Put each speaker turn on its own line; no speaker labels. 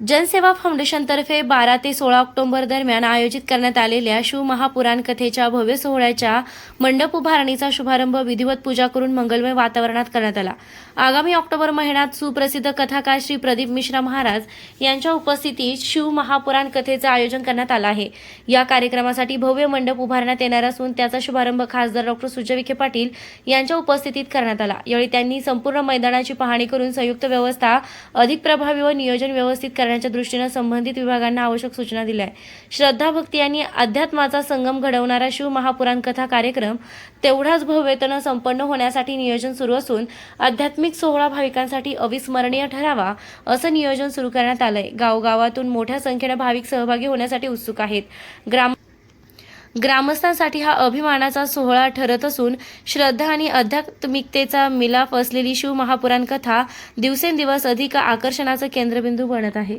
जनसेवा फाउंडेशनतर्फे बारा ते सोळा ऑक्टोबर दरम्यान आयोजित करण्यात आलेल्या शिवमहापुराण कथेच्या भव्य सोहळ्याच्या मंडप उभारणीचा शुभारंभ विधिवत पूजा करून मंगलमय वातावरणात करण्यात आला. आगामी ऑक्टोबर महिन्यात सुप्रसिद्ध कथाकार श्री प्रदीप मिश्रा महाराज यांच्या उपस्थितीत शिवमहापुराण कथेचं आयोजन करण्यात आलं आहे. या कार्यक्रमासाठी भव्य मंडप उभारण्यात येणार असून त्याचा शुभारंभ खासदार डॉक्टर सुजय विखे पाटील यांच्या उपस्थितीत करण्यात आला. यावेळी त्यांनी संपूर्ण मैदानाची पाहणी करून संयुक्त व्यवस्था अधिक प्रभावी व नियोजन व्यवस्थित करण्याच्या दृष्टीनं संबंधित विभागांना आवश्यक सूचना दिल्या आहे श्रद्धा भक्ती आणि अध्यात्माचा संगम घडवणारा शिव महापुराण कथा कार्यक्रम तेवढाच भव्यतेनं संपन्न होण्यासाठी नियोजन सुरू असून आध्यात्मिक सोहळा भाविकांसाठी अविस्मरणीय ठरावा असं नियोजन सुरू करण्यात आलंय. गावगावातून मोठ्या संख्येनं भाविक सहभागी होण्यासाठी उत्सुक आहेत. ग्राम ग्रामस्थांसाठी हा अभिमानाचा सोहळा ठरत असून श्रद्धा आणि आध्यात्मिकतेचा मिलाफ असलेली शिवमहापुराण कथा दिवसेंदिवस अधिक आकर्षणाचं केंद्रबिंदू बनत आहे.